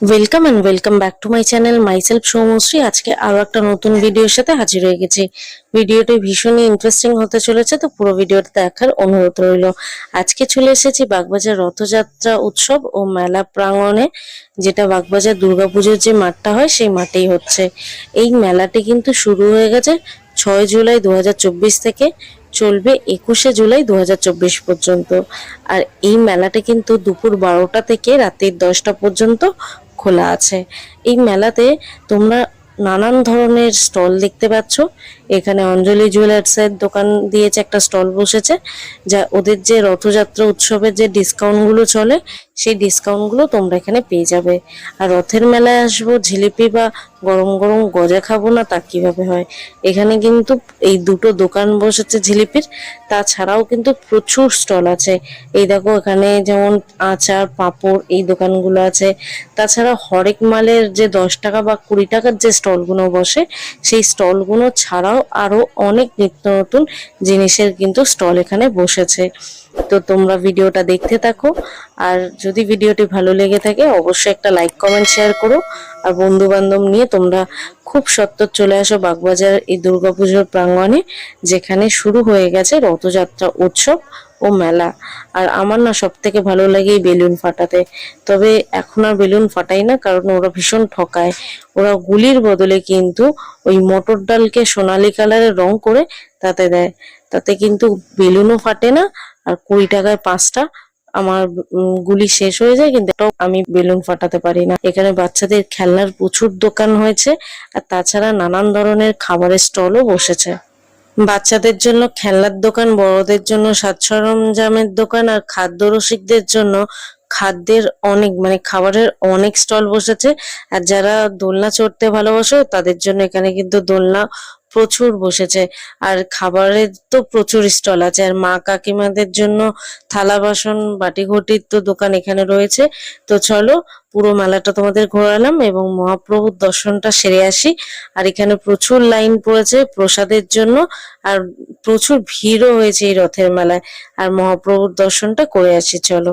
Welcome and welcome back to my channel myself Soumashree আজকে আরও একটা নতুন ভিডিওর সাথে হাজির হয়ে গেছি। ভিডিওটি ভীষণই ইন্টারেস্টিং হতে চলেছে, তো পুরো ভিডিওটা দেখার অনুরোধ রইল। আজকে চলে এসেছি বাগবাজার রথযাত্রা উৎসব ও মেলা প্রাঙ্গণে, যেটা বাগবাজার দুর্গাপুজোর যে মাঠটা হয়, সেই মাঠেই হচ্ছে। এই মেলাটি কিন্তু শুরু হয়ে গেছে ছয় জুলাই দু হাজার চব্বিশ থেকে। চলবে একুশে জুলাই দু হাজার চব্বিশ পর্যন্ত। আর এই মেলাটা কিন্তু দুপুর বারোটা থেকে রাতের দশটা পর্যন্ত খোলা আছে। এই মেলাতে তোমরা নানান ধরনের স্টল দেখতে পাচ্ছ। এখানে অঞ্জলি জুয়েলার্সের দোকান দিয়েছে একটা স্টল বসেছে, যা ওদের যে রথযাত্রা উৎসবের যে ডিসকাউন্টগুলো চলে সেই ডিসকাউন্টগুলো তোমরা এখানে পেয়ে যাবে। আর রথের মেলায় আসব, জিলিপি বা গরম গরম গজা খাব না, তা কীভাবে হয়? এখানে কিন্তু এই দুটো দোকান বসেছে জিলিপির, তাছাড়াও কিন্তু প্রচুর স্টল আছে। এই দেখো এখানে যেমন আচার, পাঁপড় এই দোকানগুলো আছে। তাছাড়া হরেক মালের যে দশ টাকা বা কুড়ি টাকার যে স্টলগুলো বসে, সেই স্টলগুলো ছাড়াও আরও অনেক নিত্য নতুন জিনিসের কিন্তু স্টল এখানে বসেছে। তো তোমরা ভিডিওটা দেখতে থাকো। আর যদি ভিডিওটি ভালো লেগে থাকে, অবশ্যই একটা লাইক কমেন্ট শেয়ার করো। আর বন্ধু বান্ধব নিয়ে তোমরা খুব সত্তর চলে আসো বাগবাজার এই দুর্গাপুজোর প্রাঙ্গণে, যেখানে শুরু হয়ে গেছে রথযাত্রা উৎসব ও মেলা। আর আমার না সব থেকে ভালো লাগে এই বেলুন ফাটাতে। তবে এখন আর বেলুন ফাটাই না, কারণ ওরা ভীষণ ঠকায়। ওরা গুলির বদলে কিন্তু ওই মটর ডালকে সোনালি কালারের রং করে তাতে দেয়। তাতে কিন্তু বেলুনও ফাটে না, আর কুড়ি টাকায় পাঁচটা আমার গুলি শেষ হয়ে যায় কিন্তু আমি বেলুন ফাটাতে পারি না। এখানে বাচ্চাদের খেলনার প্রচুর দোকান হয়েছে আর তাছাড়া নানান ধরনের খাবারের স্টলও বসেছে। বাচ্চাদের জন্য খেলনার দোকান, বড়দের জন্য সাজ সরঞ্জামের দোকান আর খাদ্য রসিকদের জন্য খাদ্যের অনেক মানে খাবারের অনেক স্টল বসেছে। আর যারা দোলনা চড়তে ভালোবাসো তাদের জন্য এখানে কিন্তু দোলনা প্রচুর বসেছে। আর খাবারের তো প্রচুর স্টল আছে। আর মা কাকিমাদের জন্য থালা বাসন বাটি ঘটির তো দোকান এখানে রয়েছে। তো চলো, পুরো মেলাটা তোমাদের ঘোরালাম এবং মহাপ্রভুর দর্শনটা সেরে আসি। আর এখানে প্রচুর লাইন পড়েছে প্রসাদের জন্য। আর প্রচুর ভিড়ও হয়েছে এই রথের মেলায়। আর মহাপ্রভুর দর্শনটা করে আসি, চলো।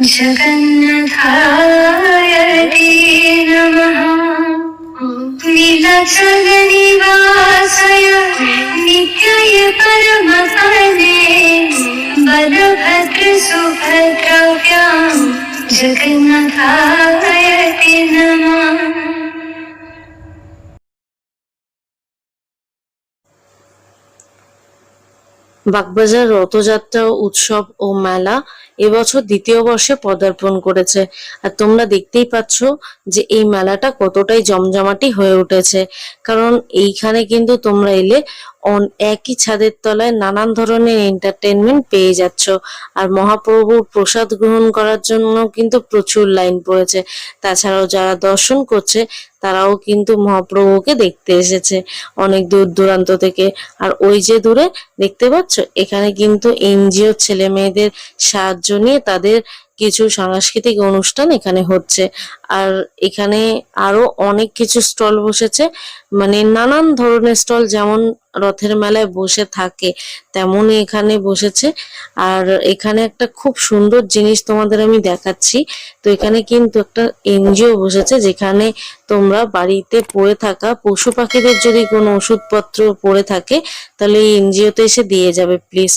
जगन्नाथाय ते नमः। नीलचलनिवासय नित्याय परमपदे बलभद्र सुभद्राभ्याम् जगन्नाथाय ते বাগবাজার রথযাত্রা, উৎসব ও মেলা এবছর দ্বিতীয় বর্ষে পদার্পণ করেছে। আর তোমরা দেখতেই পাচ্ছ যে এই মেলাটা কতটাই জমজমাটি হয়ে উঠেছে। কারণ এইখানে কিন্তু তোমরা এলে একই ছাদের তলায় নানান ধরনের এন্টারটেনমেন্ট পেয়ে যাচ্ছ। আর মহাপ্রভুর প্রসাদ গ্রহণ করার জন্য কিন্তু প্রচুর লাইন পড়েছে। তাছাড়াও যারা দর্শন করছে, তারাও কিন্তু মহাপ্রভুকে দেখতে এসেছে। অনেক দূর দূরান্ত থেকে। আর ওই যে দূরে দেখতে পাচ্ছ, এখানে কিন্তু এনজিও ছেলে মেয়েদের সাহায্য নিয়ে তাদের কিছু সাংস্কৃতিক অনুষ্ঠান এখানে হচ্ছে। আর এখানে আরও অনেক কিছু স্টল বসেছে। মানে নানান ধরনের স্টল যেমন রথের মেলায় বসে থাকে, তেমনই এখানে বসেছে। আর এখানে একটা খুব সুন্দর জিনিস তোমাদের আমি দেখাচ্ছি। তো এখানে কিন্তু একটা এনজিও বসেছে যেখানে তোমরা বাড়িতে পড়ে থাকা পশু পাখিদের যদি কোনো ওষুধপত্র পড়ে থাকে, তাহলে এই এনজিওতে এসে দিয়ে যাবে প্লিজ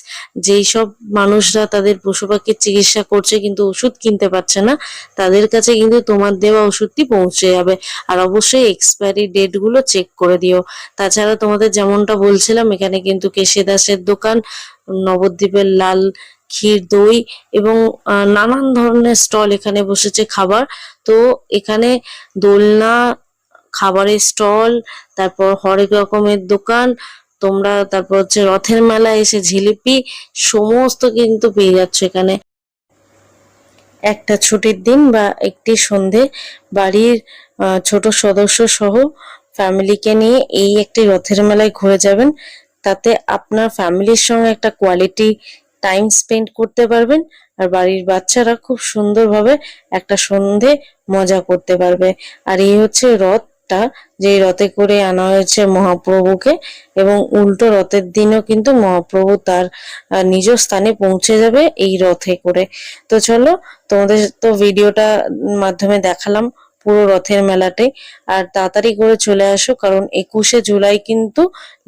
যেই সব মানুষরা তাদের পশু পাখির চিকিৎসা করছে কিন্তু ওষুধ কিনতে পারছে না, তাদের কাছে কিন্তু তোমার দেওয়া ওষুধটি পৌঁছে যাবে। আর অবশ্যই এক্সপায়ারি ডেটগুলো চেক করে দিও। তাছাড়া তোমাদের যেমনটা বলছিলাম, এখানে কিন্তু কেশে দাসের দোকান, নবদ্বীপের লাল ক্ষীর দই এবং নানান ধরনের স্টল এখানে বসেছে খাবার। তো এখানে দোলনা, খাবারের স্টল তারপর হরেক রকমের দোকান, তোমরা তারপর হচ্ছে রথের মেলা এসে জিলিপি সমস্ত কিন্তু পেয়ে যাচ্ছ এখানে। একটা ছুটির দিন বা একটি সন্ধে, বাড়ির ছোট সদস্য সহ ফ্যামিলিকে নিয়ে এই একটি রথের মেলায় ঘুরে যাবেন। তাতে আপনার ফ্যামিলির সঙ্গে একটা কোয়ালিটি টাইম স্পেন্ড করতে পারবেন। আর বাড়ির বাচ্চারা খুব সুন্দরভাবে একটা সন্ধে মজা করতে পারবে। আর এই হচ্ছে রথটা যে রথে করে আনা হয়েছে মহাপ্রভুকে এবং উল্টো রথের দিনও কিন্তু মহাপ্রভু তার নিজ স্থানে পৌঁছে যাবে এই রথে করে। তো চলো, তোমাদের তো ভিডিওটা মাধ্যমে দেখালাম। পুরো রথের মেলাটাই আর তাড়াতাড়ি করে চলে আসো, কারণ একুশে জুলাই কিন্তু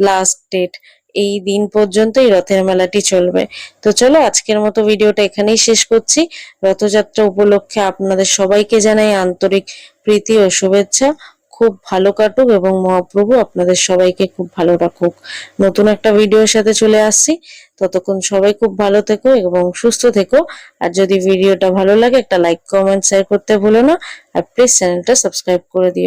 লাস্ট ডেট এই দিন পর্যন্ত এই রথের মেলাটি চলবে। তো চলো, আজকের মতো ভিডিওটা এখানেই শেষ করছি। রথযাত্রা উপলক্ষে আপনাদের সবাইকে জানাই আন্তরিক প্রীতি ও শুভেচ্ছা। খুব ভালো কাটুক এবং মহাপ্রভু আপনাদের সবাইকে খুব ভালো রাখুক। নতুন একটা ভিডিওর সাথে চলে আসছি। ততক্ষণ সবাই খুব ভালো থেকো এবং সুস্থ থেকো। আর যদি ভিডিওটা ভালো লাগে, একটা লাইক কমেন্ট শেয়ার করতে ভুলো না। আর প্লিজ চ্যানেলটা সাবস্ক্রাইব করে দিও।